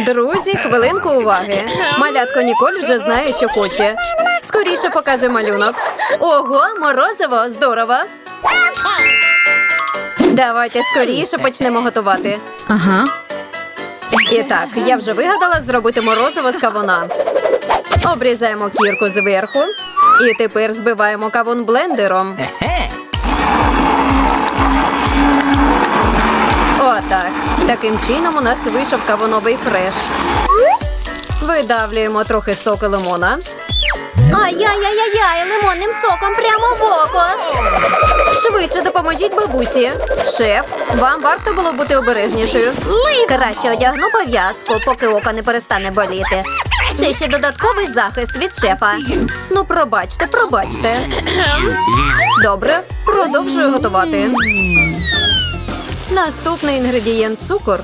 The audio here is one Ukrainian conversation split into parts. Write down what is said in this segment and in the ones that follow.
Друзі, хвилинку уваги. Малятко Ніколь вже знає, що хоче. Скоріше показуй малюнок. Ого, морозиво, здорово. Давайте скоріше почнемо готувати. Ага. І так, я вже вигадала зробити морозиво з кавуна. Обрізаємо кірку зверху. І тепер збиваємо кавун блендером. Отак. Таким чином у нас вийшов кавуновий фреш. Видавлюємо трохи соки лимона. Ай-яй-яй-яй, лимонним соком прямо в око. Швидше допоможіть бабусі. Шеф, вам варто було бути обережнішою. Краще одягну пов'язку, поки око не перестане боліти. Це ще додатковий захист від шефа. Ну, пробачте, пробачте. Добре, продовжую готувати. Наступний інгредієнт цукор.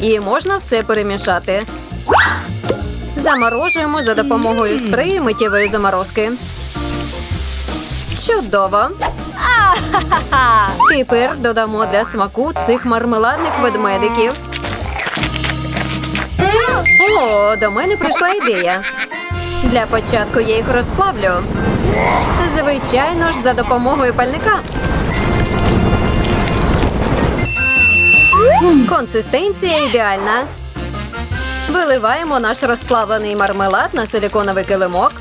І можна все перемішати. Заморожуємо за допомогою спрею миттєвої заморозки. Чудово! Тепер додамо для смаку цих мармеладних ведмедиків. О, до мене прийшла ідея. Для початку я їх розплавлю. Звичайно ж, за допомогою пальника. Консистенція ідеальна. Виливаємо наш розплавлений мармелад на силіконовий килимок.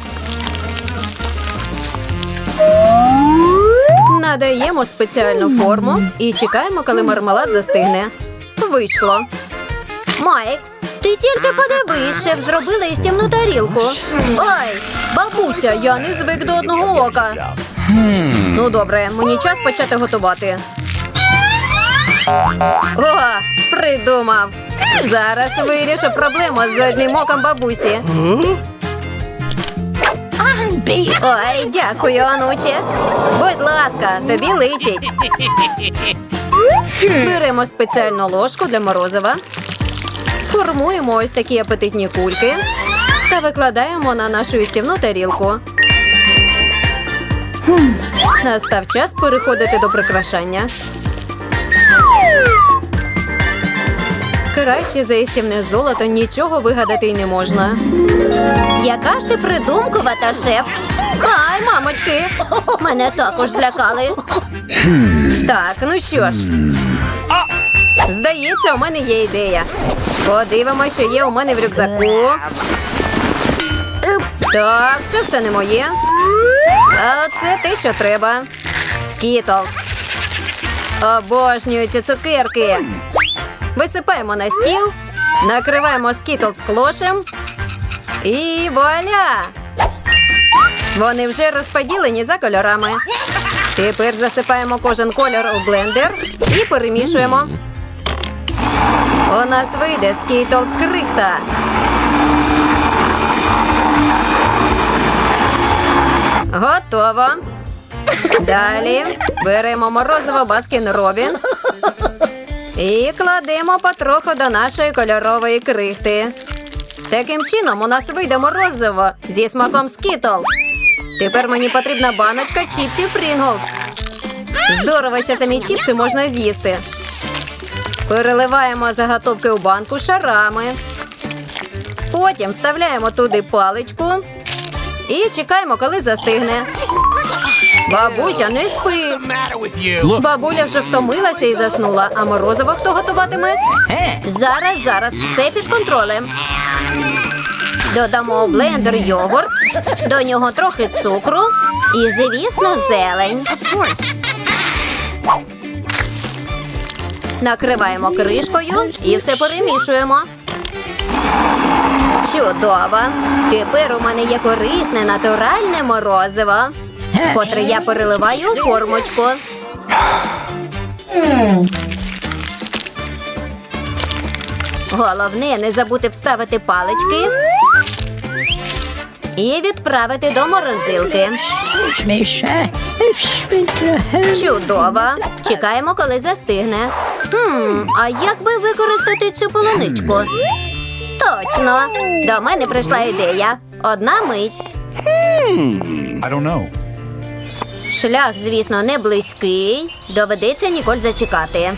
Надаємо спеціальну форму і чекаємо, коли мармелад застигне. Вийшло. Майк, ти тільки подивись, шеф зробила істівну тарілку. Ай, бабуся, я не звик до одного ока. Ну добре, мені час почати готувати. О, придумав. Зараз вирішу проблему з одним оком бабусі. Ой, дякую, онуче. Будь ласка, тобі личить. Беремо спеціальну ложку для морозива. Формуємо ось такі апетитні кульки та викладаємо на нашу істівну тарілку. Настав час переходити до прикрашання. Краще за істівне золото нічого вигадати й не можна. Яка ж ти придумкувата, шеф? Ай, мамочки! Мене також злякали. Так, ну що ж. Здається, у мене є ідея. Подивимося, що є у мене в рюкзаку. Так, це все не моє. А це те, що треба. Скітлз. Обожнюю ці цукерки. Висипаємо на стіл, накриваємо скітлз клошем. І вуаля! Вони вже розподілені за кольорами. Тепер засипаємо кожен кольор у блендер і перемішуємо. У нас вийде скітлз крихта. Готово. Далі беремо морозиво Баскін Робінс і кладемо потроху до нашої кольорової крихти. Таким чином у нас вийде морозиво зі смаком Skittles. Тепер мені потрібна баночка чіпсів Pringles. Здорово, що самі чіпси можна з'їсти. Переливаємо заготовки у банку шарами. Потім вставляємо туди паличку і чекаємо, коли застигне. Бабуся, не спи. Бабуля вже втомилася і заснула, а морозиво хто готуватиме? Зараз, зараз, все під контролем. Додамо у блендер йогурт, до нього трохи цукру і, звісно, зелень. Накриваємо кришкою і все перемішуємо. Чудово! Тепер у мене є корисне натуральне морозиво, котре я переливаю у формочку. Головне не забути вставити палички і відправити до морозилки. Чудово. Чекаємо, коли застигне. Хм, а як би використати цю полуничку? Точно. До мене прийшла ідея. Одна мить. I don't know. Шлях, звісно, не близький. Доведеться Ніколь зачекати.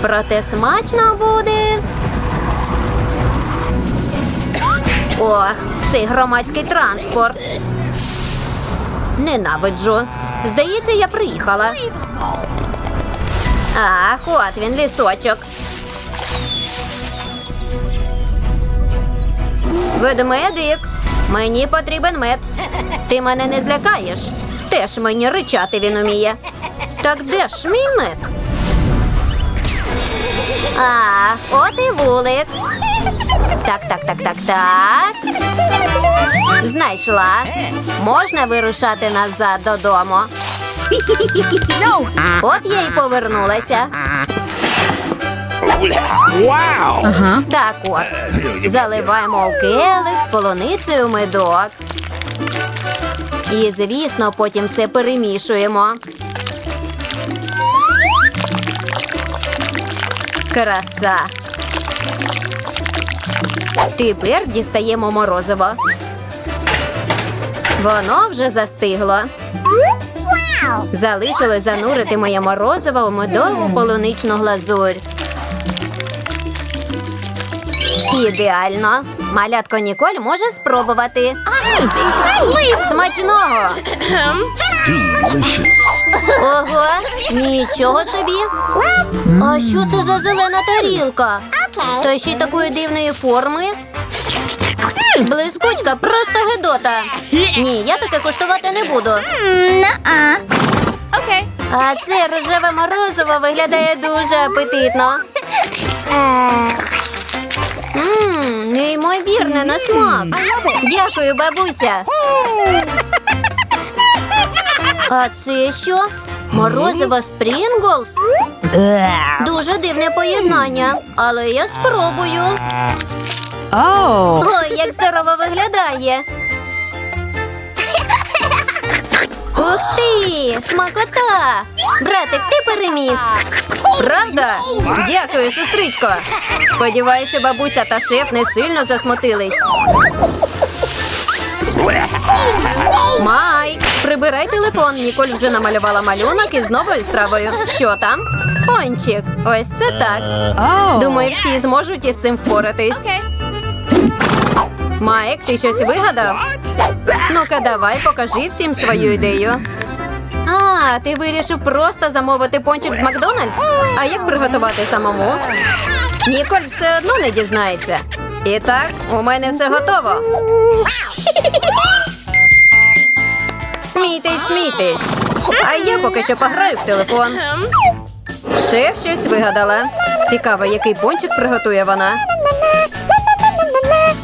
Проте смачно буде. Ох, цей громадський транспорт. Ненавиджу. Здається, я приїхала. Ах, от він лісочок. Ведмедик, мені потрібен мед. Ти мене не злякаєш. Теж мені ричати він уміє. Так де ж мій мед? А, от і вулик. Так, так, так, так, так. Знайшла. Можна вирушати назад додому. От я і повернулася. Wow. Так от. Заливаємо у келих з полуницею медок. І, звісно, потім все перемішуємо. Краса. Тепер дістаємо морозиво. Воно вже застигло. Залишилось занурити моє морозиво у медову полуничну глазурь. Ідеально. Малятко Ніколь може спробувати. Смачного! Ого, нічого собі. А що це за зелена тарілка? Та ще й такої дивної форми. Блискучка просто гидота. Ні, я таке коштувати не буду. А це рожеве морозиво виглядає дуже апетитно. Ммм, неймовірне на смак. Дякую, бабуся. А це що? Морозиво Спрінглс? Дуже дивне поєднання, але я спробую. Ой, як здорово виглядає. Ух ти! Смакота! Братик, ти переміг. Правда? Дякую, сестричко. Сподіваюся, що бабуся та шеф не сильно засмутились. Майк, прибирай телефон. Ніколь вже намалювала малюнок із новою стравою. Що там? Пончик. Ось це так. Думаю, всі зможуть із цим впоратись. Майк, ти щось вигадав? Ну-ка, давай, покажи всім свою ідею. А, ти вирішив просто замовити пончик з Макдональдс? А як приготувати самому? Ніколь все одно не дізнається. І так, у мене все готово. Смійтесь, смійтесь. А я поки що пограю в телефон. Шеф щось вигадала. Цікаво, який пончик приготує вона.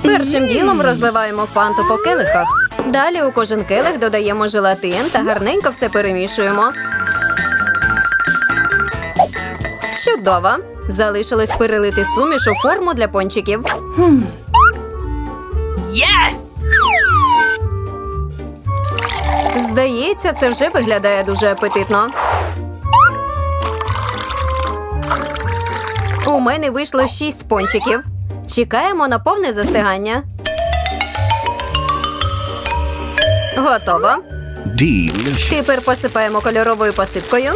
Першим ділом розливаємо фанту по келихах. Далі у кожен келих додаємо желатин та гарненько все перемішуємо. Чудово! Залишилось перелити суміш у форму для пончиків. Здається, це вже виглядає дуже апетитно. У мене вийшло шість пончиків. Чекаємо на повне застигання. Готово. Delicious. Тепер посипаємо кольоровою посипкою.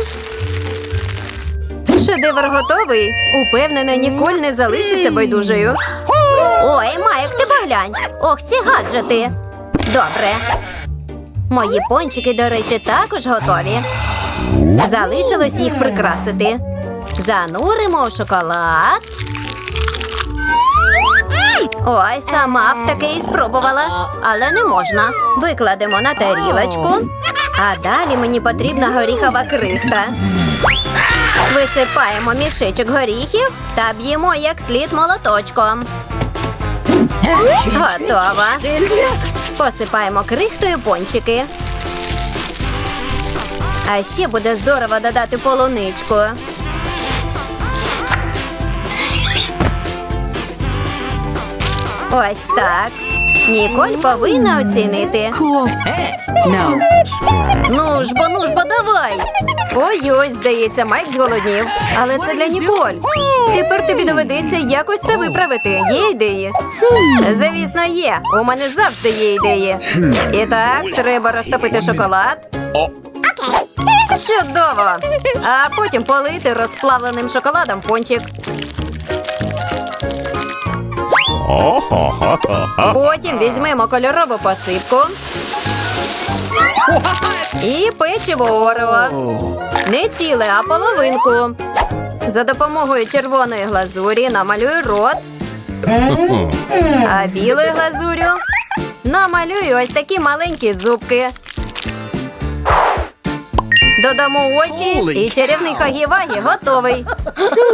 Шедевр готовий. Упевнена, Ніколь не залишиться байдужою. Ой, Майк, ти поглянь. Ох, ці гаджети. Добре. Мої пончики, до речі, також готові. Залишилось їх прикрасити. Зануримо у шоколад. Ой, сама б таки і спробувала, але не можна. Викладемо на тарілочку. А далі мені потрібна горіхова крихта. Висипаємо мішечок горіхів та б'ємо як слід молоточком. Готово. Посипаємо крихтою пончики. А ще буде здорово додати полуничку. Ось так. Ніколь повинна оцінити. No. Ну ж бо, ну ж бо, давай. Ой, ось, здається, Майк зголоднів. Але це для Ніколь. Тепер тобі доведеться якось це виправити. Є ідеї? Звісно, є. У мене завжди є ідеї. І так, треба розтопити шоколад. Чудово! А потім полити розплавленим шоколадом пончик. Потім візьмемо кольорову посипку. І печиво Орео. Не ціле, а половинку. За допомогою червоної глазурі намалюю рот. А білою глазурю намалюю ось такі маленькі зубки. Додамо очі і чарівний хагі-вагі готовий.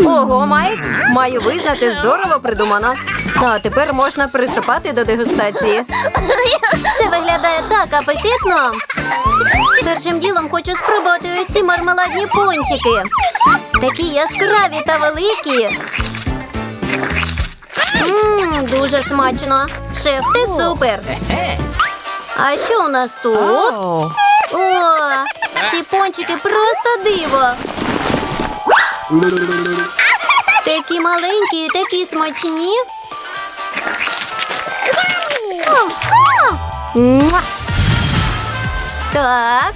Ого, Майк, маю визнати, здорово придумано. Ну, а тепер можна приступати до дегустації. Все виглядає так апетитно. Першим ділом хочу спробувати ось ці мармеладні пончики. Такі яскраві та великі. Ммм, дуже смачно. Шеф, ти супер. А що у нас тут? О, ці пончики просто диво. Такі маленькі такі смачні. Так.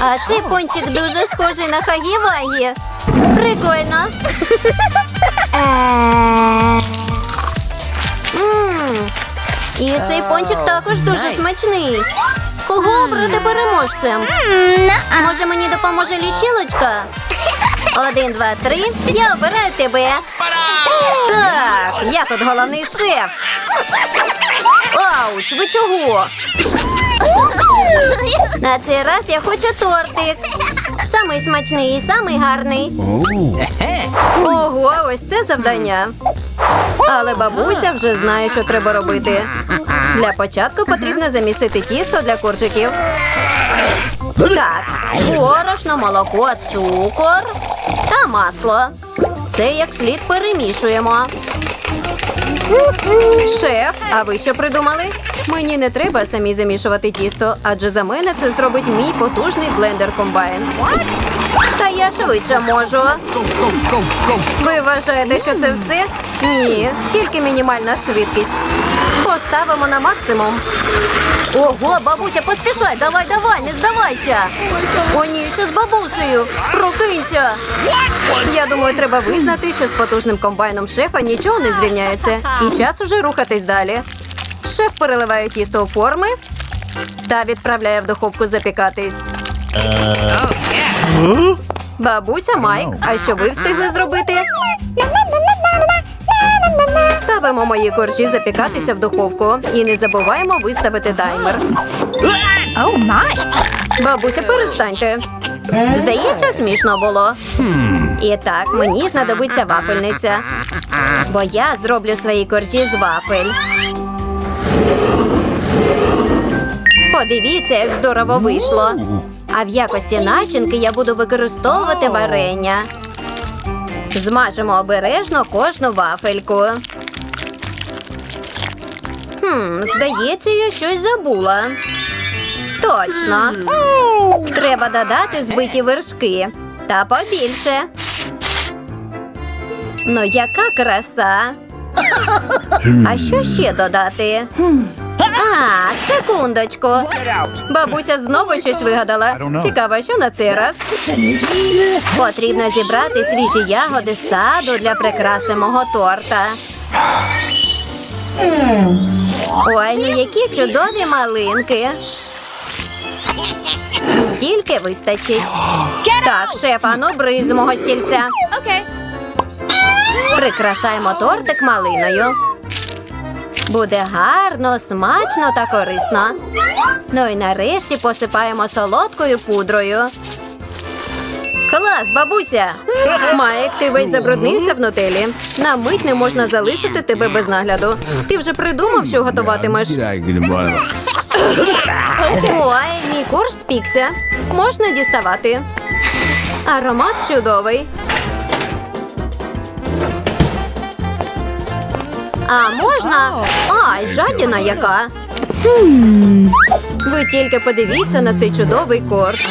А цей пончик дуже схожий на хагі-вагі. Прикольно. І цей пончик також дуже смачний. Кого обрати переможцем? Може мені допоможе лічилочка? Один, два, три. Я обираю тебе. Так, я тут головний шеф. Ауч, ви чого? На цей раз я хочу тортик. Самий смачний і самий гарний. Ого, ось це завдання. Але бабуся вже знає, що треба робити. Для початку потрібно замісити тісто для коржиків. Так, борошно, молоко, цукор та масло. Все як слід перемішуємо. Шеф, а ви що придумали? Мені не треба самі замішувати тісто, адже за мене це зробить мій потужний блендер комбайн. Та я швидше можу. Ви вважаєте, що це все? Ні, тільки мінімальна швидкість. Поставимо на максимум. Ого, бабуся, поспішай, давай, давай, не здавайся. О, ні, що з бабусею? Прокинься. Я думаю, треба визнати, що з потужним комбайном шефа нічого не зрівняється. І час уже рухатись далі. Шеф переливає тісто у форми та відправляє в духовку запікатись. Бабуся Майк, а що ви встигли зробити? Ставимо мої коржі запікатися в духовку і не забуваємо виставити таймер. Бабуся, перестаньте. Здається, смішно було. І так, мені знадобиться вафельниця. Бо я зроблю свої коржі з вафель. Подивіться, як здорово вийшло. А в якості начинки я буду використовувати варення. Змажемо обережно кожну вафельку. Хм, здається, я щось забула. Точно. Треба додати збиті вершки. Та побільше. Ну, яка краса. А що ще додати? А, секундочку. Бабуся знову щось вигадала. Цікаво, що на цей раз? Потрібно зібрати свіжі ягоди з саду для прикраси мого торта. Ой, ну які чудові малинки. Стільки вистачить. Так, шеф, ану бри з мого стільця. Прикрашаємо тортик малиною. Буде гарно, смачно та корисно. Ну і нарешті посипаємо солодкою пудрою. Клас, бабуся! Майк, ти весь забруднився в нутелі. На мить не можна залишити тебе без нагляду. Ти вже придумав, що готуватимеш? Ой, мій корж спікся. Можна діставати. Аромат чудовий. А можна? Ай, жадіна яка. Ви тільки подивіться на цей чудовий корж.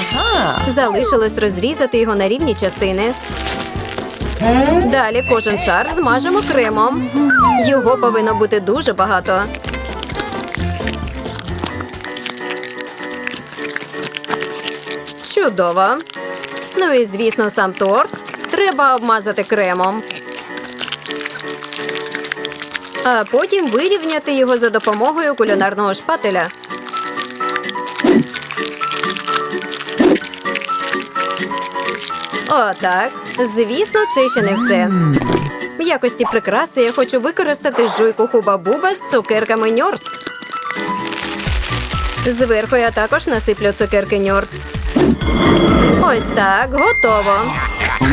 Залишилось розрізати його на рівні частини. Далі кожен шар змажемо кремом. Його повинно бути дуже багато. Чудово. Ну і звісно, сам торт треба обмазати кремом. А потім вирівняти його за допомогою кулінарного шпателя. Отак. Звісно, це ще не все. В якості прикраси я хочу використати жуйку хуба-буба з цукерками Ньорц. Зверху я також насиплю цукерки Ньорц. Ось так, готово.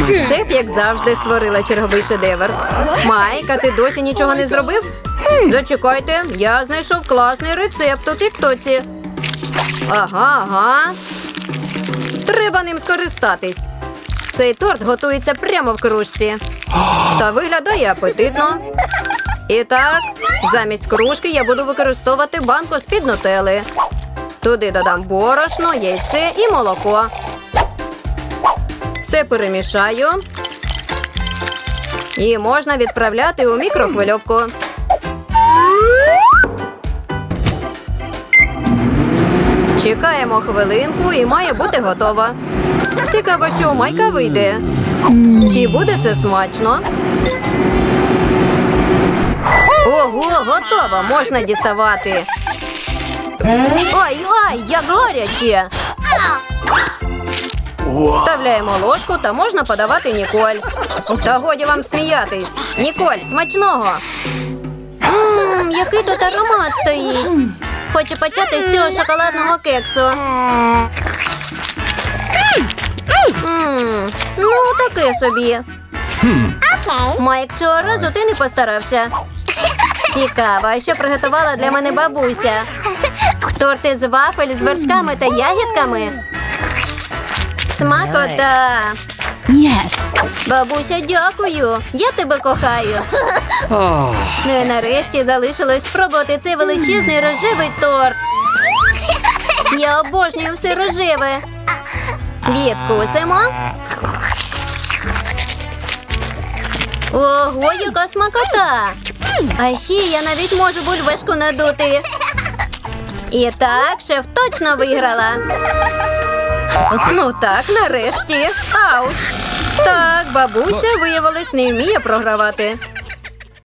Шеф, як завжди, створила черговий шедевр. Майк, а ти досі нічого не зробив? Зачекайте, я знайшов класний рецепт у Тіктоці. Ага, ага. Треба ним скористатись. Цей торт готується прямо в кружці. Та виглядає апетитно. І так, замість кружки я буду використовувати банку з-під нутели. Туди додам борошно, яйце і молоко. Все перемішаю. І можна відправляти у мікрохвильовку. Чекаємо хвилинку і має бути готово. Цікаво, що у Майка вийде. Чи буде це смачно? Ого, готово! Можна діставати. Ой, ой, як гаряче! Вставляємо ложку та можна подавати Ніколь. Та годі вам сміятись. Ніколь, смачного! Мм, який тут аромат стоїть. Хочу почати з цього шоколадного кексу. Мм, ну, таке собі. Майк, цього разу ти не постарався. Цікаво, що приготувала для мене бабуся? Торти з вафель з вершками та ягідками. Смакота! Yes. Бабуся, дякую. Я тебе кохаю. Ну і нарешті залишилось спробувати цей величезний рожевий торт. Я обожнюю все рожеве. Відкусимо. Ого, яка смакота! А ще я навіть можу бульбашку надути. І так, шеф точно виграла. Ну так, нарешті. Ауч. Так, бабуся виявилось не вміє програвати.